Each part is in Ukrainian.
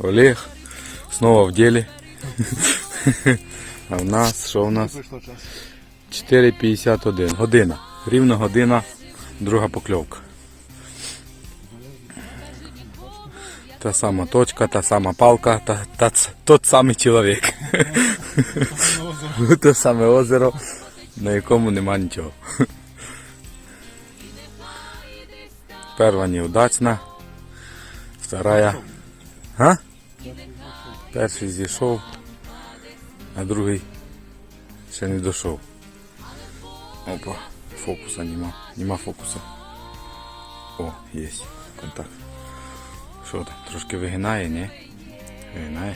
Олег снова в деле. А в нас, що в нас? 4.51. Година. Рівно година, друга покльовка. Та сама точка, та сама палка, та, та тот самий чоловік. Те саме озеро, на якому нема нічого. Перша неудачна, вторая. А? Перший зійшов, а другий ще не дійшов. Опа, фокуса нема. Нема фокуса. О, є. Контакт. Що там? Трошки вигинає, ні? Вигинає.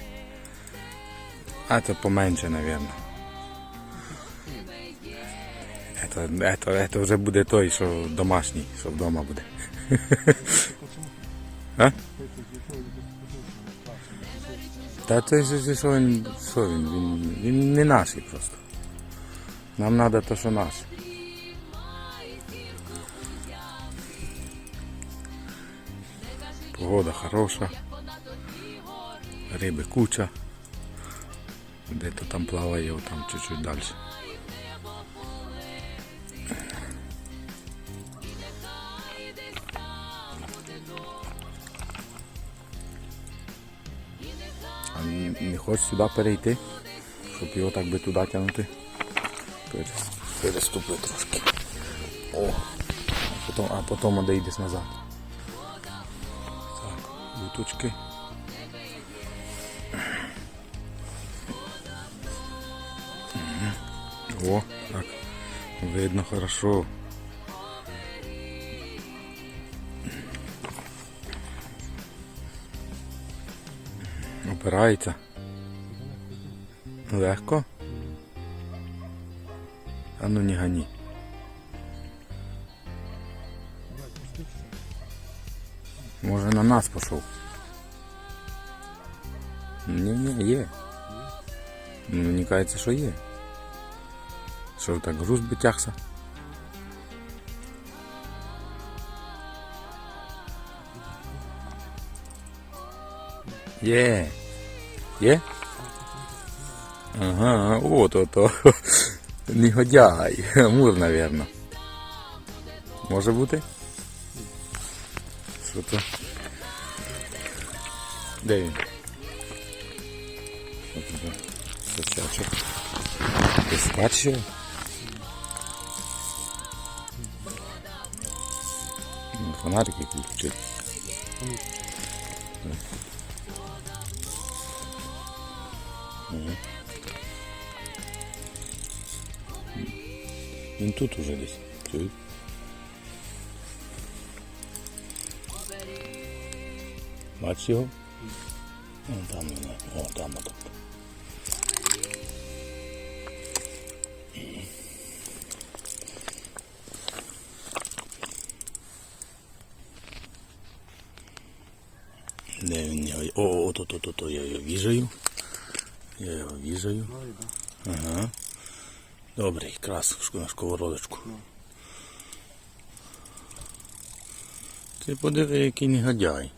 А це поменше, напевно. Это, это, это вже буде той, що домашній, що вдома буде. А? Та це що він, що він, він, він не наш просто. Нам треба те, що наше. Погода хороша. Риби куча. Де-то там плаває, там чуть-чуть далі. А не, хочеш сюди перейти, щоб його так би туди тягнути. Перес- Переступи трошки. О, а потім, а потім одійдеш назад. Так, луточки. О, так. Видно хорошо. Опирається. Легко. А ну не гони. Може на нас пішов. Ні, ні, є. Ну, мені кажеться, що є. Що так груз би тягся? Є. Є? Ага, от ото. Негодяй. Амур, напевно. Може бути? Що то? Де він? Сосячок? Пістачio? Фонарик який включив. Він тут уже десь. Чуєш? Бачиш його? Вон там він. О, там отак. Де він його? О, о, то, то, то, то, я його віжаю. Я його віжаю. Ага. Добре, якраз на сковородочку. Ти подиви, який негодяй.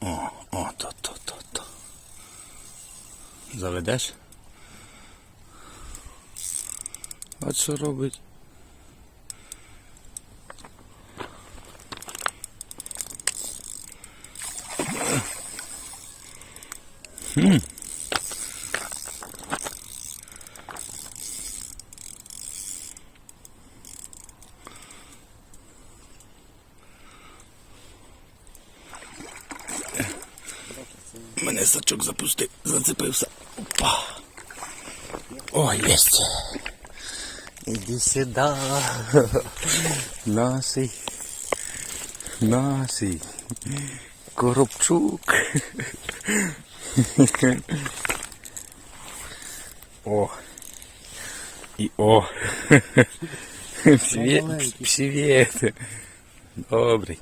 О, о, то, то, то, то. Заведеш? От що робить? Мене сачок запустив, зацепився. Опа. О, єсть. Іди сюди. Насий. Насий. Коробчук. О. И о. Привіт. Привіт. Добрий.